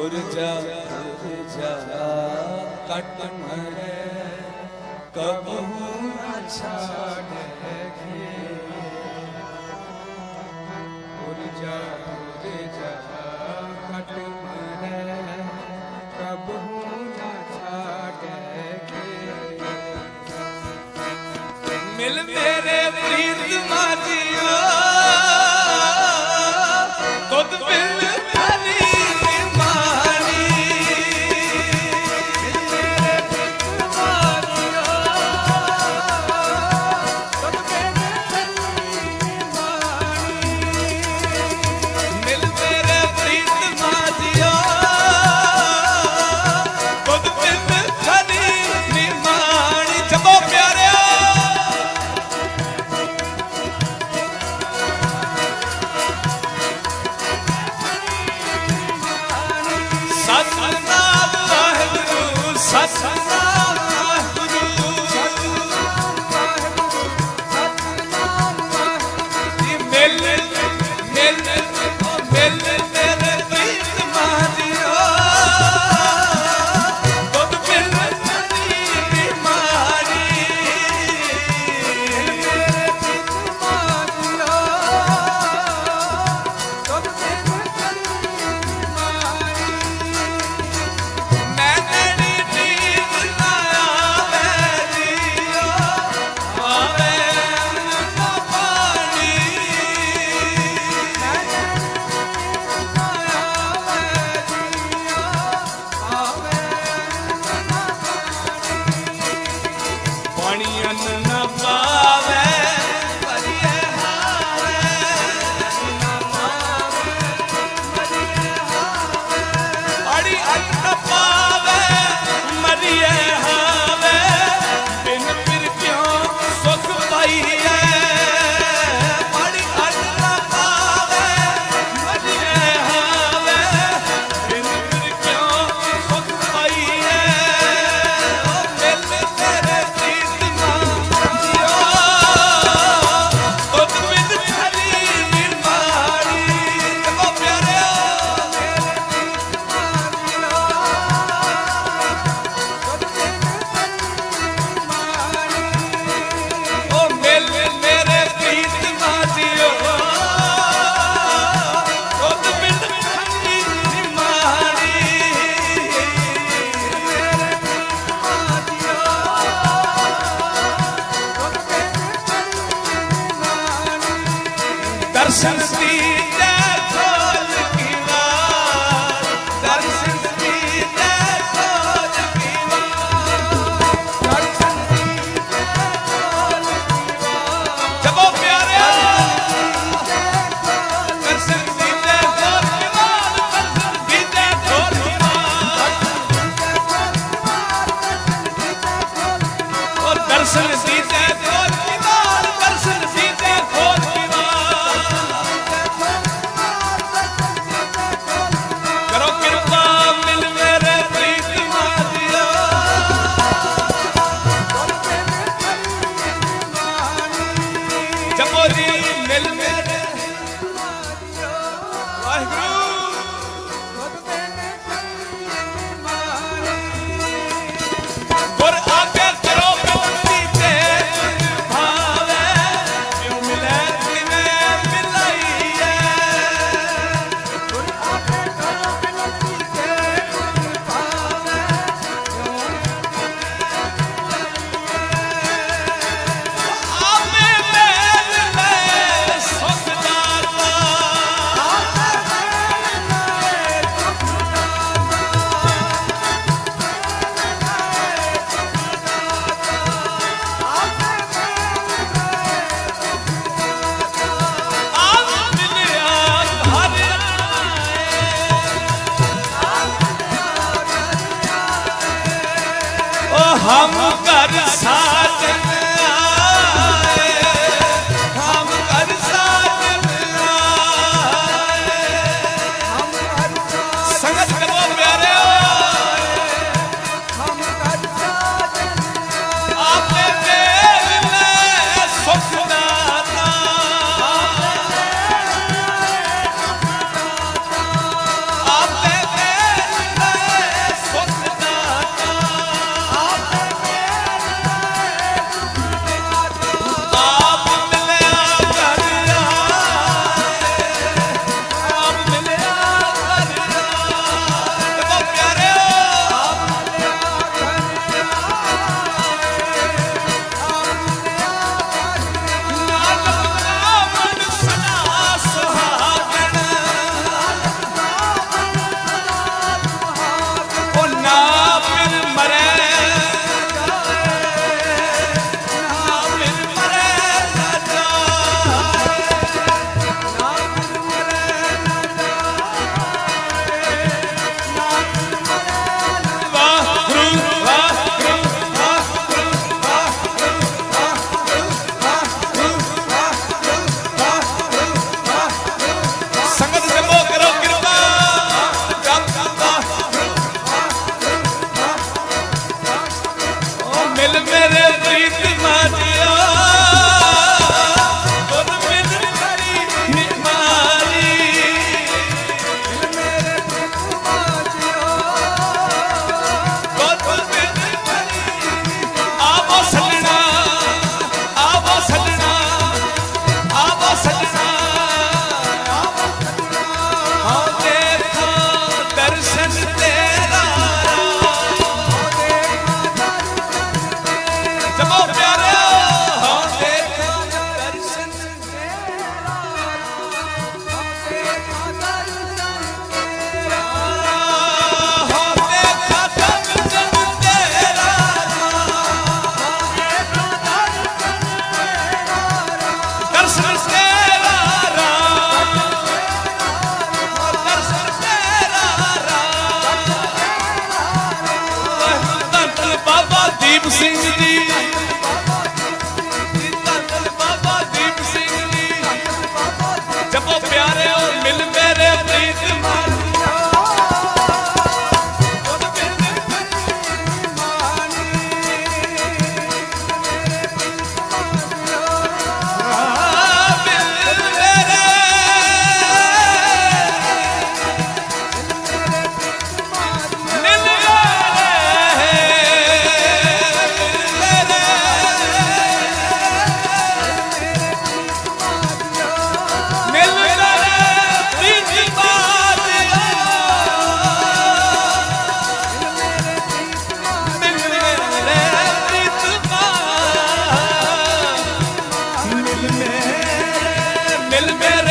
ਪੁਰਜਾ ਪੁਰਜਾ ਕਟ ਮਰੇ ਕਬਹੂ ਨਾ ਛਾੜੇ ਘੇ ਪੁਰਜਾ ਪੁਰਜਾ ਕਟ ਮਰੇ ਕਬਹੂ ਨਾ ਛਾੜੇ ਘੇ ਮਿਲ ਮੇਰੇ ਪ੍ਰੀਤ ਮਾਜਿਓ ਖੁਦ sympathy. मोदी हम कर सा ਮਿਲ ਮੇਰੇ